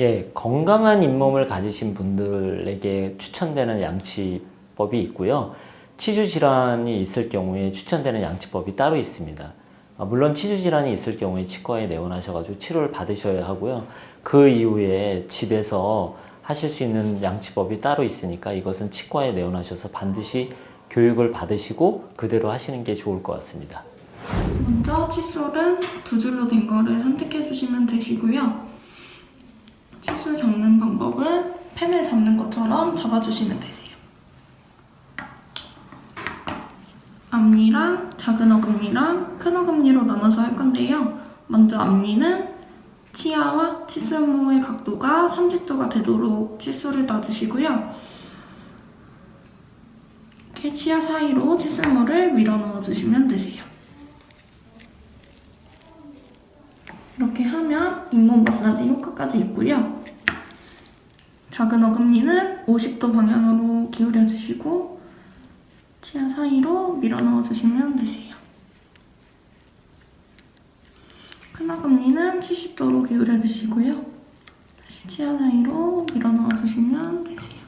예, 건강한 잇몸을 가지신 분들에게 추천되는 양치법이 있고요. 치주 질환이 있을 경우에 추천되는 양치법이 따로 있습니다. 아, 물론 치주 질환이 있을 경우에 치과에 내원하셔가지고 치료를 받으셔야 하고요. 그 이후에 집에서 하실 수 있는 양치법이 따로 있으니까 이것은 치과에 내원하셔서 반드시 교육을 받으시고 그대로 하시는 게 좋을 것 같습니다. 먼저 칫솔은 두 줄로 된 거를 선택해 주시면 되시고요. 칫솔 잡는 방법은 펜을 잡는 것처럼 잡아주시면 되세요. 앞니랑 작은 어금니랑 큰 어금니로 나눠서 할 건데요. 먼저 앞니는 치아와 칫솔모의 각도가 30도가 되도록 칫솔을 놔주시고요. 이렇게 치아 사이로 칫솔모를 밀어 넣어주시면 되세요. 이렇게 하면 잇몸 마사지 효과까지 있고요. 작은 어금니는 50도 방향으로 기울여 주시고 치아 사이로 밀어 넣어 주시면 되세요. 큰 어금니는 70도로 기울여 주시고요. 다시 치아 사이로 밀어 넣어 주시면 되세요.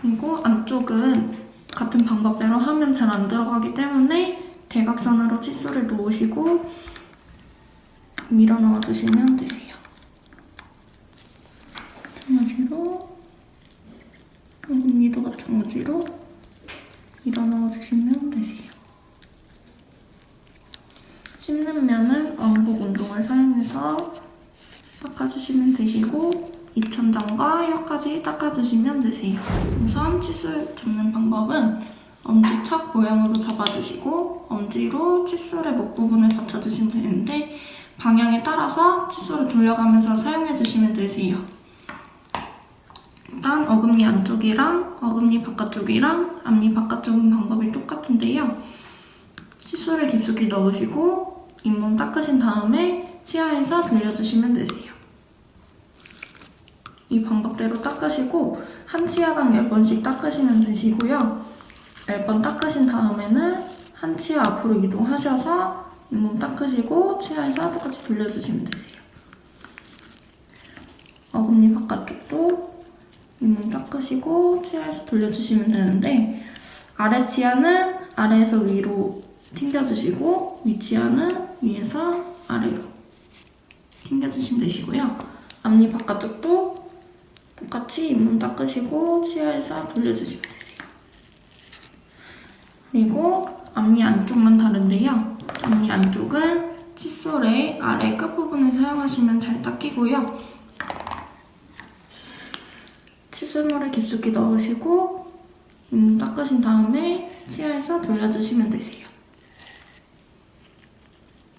그리고 안쪽은 같은 방법대로 하면 잘 안 들어가기 때문에 대각선으로 칫솔을 놓으시고 밀어 넣어 주시면 되세요. 마찬가지로 어금니도 마찬가지로 밀어 넣어 주시면 되세요. 씹는 면은 왕복 운동을 사용해서 닦아주시면 되시고 입천장과 혀까지 닦아주시면 되세요. 우선 칫솔 잡는 방법은 엄지척 모양으로 잡아주시고 엄지로 칫솔의 목 부분을 받쳐주시면 되는데 방향에 따라서 칫솔을 돌려가면서 사용해주시면 되세요. 일단 어금니 안쪽이랑 어금니 바깥쪽이랑 앞니 바깥쪽은 방법이 똑같은데요. 칫솔을 깊숙이 넣으시고 잇몸 닦으신 다음에 치아에서 돌려주시면 되세요. 이 방법대로 닦으시고 한 치아당 10번씩 닦으시면 되시고요. 10번 닦으신 다음에는 한 치아 앞으로 이동하셔서 잇몸 닦으시고 치아에서 똑같이 돌려주시면 되세요. 어금니 바깥쪽도 잇몸 닦으시고 치아에서 돌려주시면 되는데 아래 치아는 아래에서 위로 튕겨주시고 위 치아는 위에서 아래로 튕겨주시면 되시고요. 앞니 바깥쪽도 똑같이 잇몸 닦으시고 치아에서 돌려주시면 되세요. 그리고 앞니 안쪽만 다른데요. 앞니 안쪽은 칫솔의 아래 끝부분을 사용하시면 잘 닦이고요. 칫솔물을 깊숙이 넣으시고 잇몸 닦으신 다음에 치아에서 돌려주시면 되세요.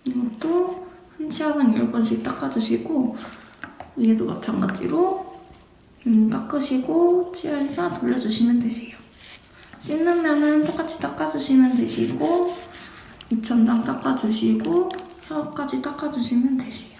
이것도 한 치아당 10번씩 닦아주시고 위에도 마찬가지로 잇몸 닦으시고 치아에서 돌려주시면 되세요. 씻는 면은 똑같이 닦아주시면 되시고 입천장 닦아주시고 혀까지 닦아주시면 되세요.